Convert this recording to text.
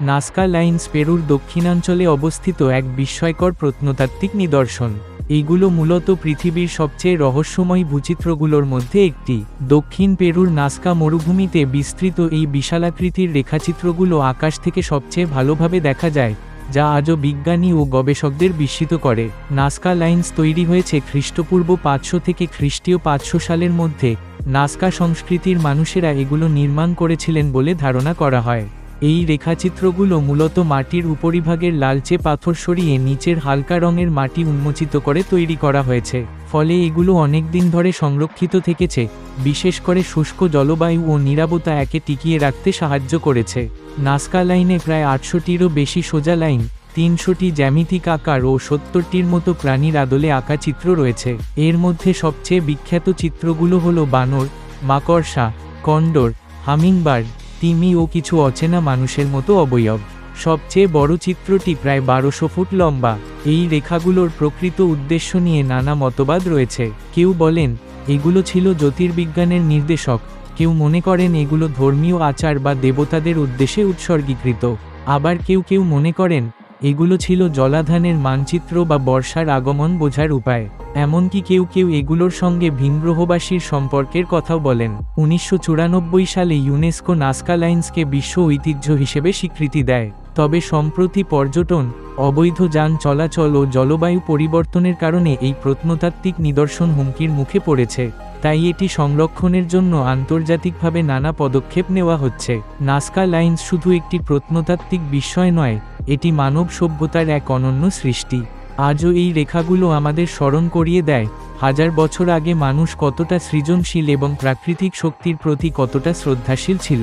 Nazca lines পেরুর দক্ষিণাঞ্চলে অবস্থিত এক বিস্ময়কর প্রত্নতাত্ত্বিক নিদর্শন। এইগুলো মূলত পৃথিবীর সবচেয়ে রহস্যময় ভূচিত্রগুলোর মধ্যে একটি। দক্ষিণ পেরুর নাস্কা মরুভূমিতে বিস্তৃত এই বিশালাকৃতির রেখাচিত্রগুলো আকাশ থেকে সবচেয়ে ভালোভাবে দেখা যায়, যা আজও বিজ্ঞানী ও গবেষকদের বিস্মিত করে। নাস্কা লাইন্স তৈরি হয়েছে খ্রিস্টপূর্ব পাঁচশো থেকে খ্রিস্টীয় পাঁচশো সালের মধ্যে। নাস্কা সংস্কৃতির মানুষেরা এগুলো নির্মাণ করেছিলেন বলে ধারণা করা হয়। এই রেখাচিত্রগুলো মূলত মাটির উপরিভাগের লালচে পাথর সরিয়ে নিচের হালকা রঙের মাটি উন্মোচিত করে তৈরি করা হয়েছে। ফলে এগুলো অনেক দিন ধরে সংরক্ষিত থেকেছে, বিশেষ করে শুষ্ক জলবায়ু ও নিরাপত্তা একে টিকিয়ে রাখতে সাহায্য করেছে। নাস্কা লাইনে প্রায় আটশোটিরও বেশি সোজা লাইন, তিনশোটি জ্যামিতিক আকার ও সত্তরটির মতো প্রাণীর আদলে আঁকা চিত্র রয়েছে। এর মধ্যে সবচেয়ে বিখ্যাত চিত্রগুলো হলো বানর, মাকড়সা, কন্ডর হামিংবার্ড তিমি ও কিছু অচেনা মানুষের মতো অবয়ব। সবচেয়ে বড় চিত্রটি প্রায় বারোশো ফুট লম্বা। এই রেখাগুলোর প্রকৃত উদ্দেশ্য নিয়ে নানা মতবাদ রয়েছে। কেউ বলেন, এগুলো ছিল জ্যোতির্বিজ্ঞানের নির্দেশক। কেউ মনে করেন, এগুলো ধর্মীয় আচার বা দেবতাদের উদ্দেশ্যে উৎসর্গীকৃত। আবার কেউ কেউ মনে করেন এগুলো ছিল জলাধানের মানচিত্র বা বর্ষার আগমন বোঝার উপায়। এমনকি কেউ কেউ এগুলোর সঙ্গে ভিনগ্রহবাসীর সম্পর্কের কথাও বলেন। উনিশশো চুরানব্বই সালে ইউনেস্কো নাস্কা লাইন্সকে বিশ্ব ঐতিহ্য হিসেবে স্বীকৃতি দেয়। তবে সম্প্রতি পর্যটন, অবৈধ যান চলাচল ও জলবায়ু পরিবর্তনের কারণে এই প্রত্নতাত্ত্বিক নিদর্শন হুমকির মুখে পড়েছে। তাই এটি সংরক্ষণের জন্য আন্তর্জাতিকভাবে নানা পদক্ষেপ নেওয়া হচ্ছে। নাস্কা লাইন্স শুধু একটি প্রত্নতাত্ত্বিক বিস্ময় নয় এটি মানব সভ্যতার এক অনন্য সৃষ্টি। আজও এই রেখাগুলো আমাদের স্মরণ করিয়ে দেয়, হাজার বছর আগে মানুষ কতটা সৃজনশীল এবং প্রাকৃতিক শক্তির প্রতি কতটা শ্রদ্ধাশীল ছিল।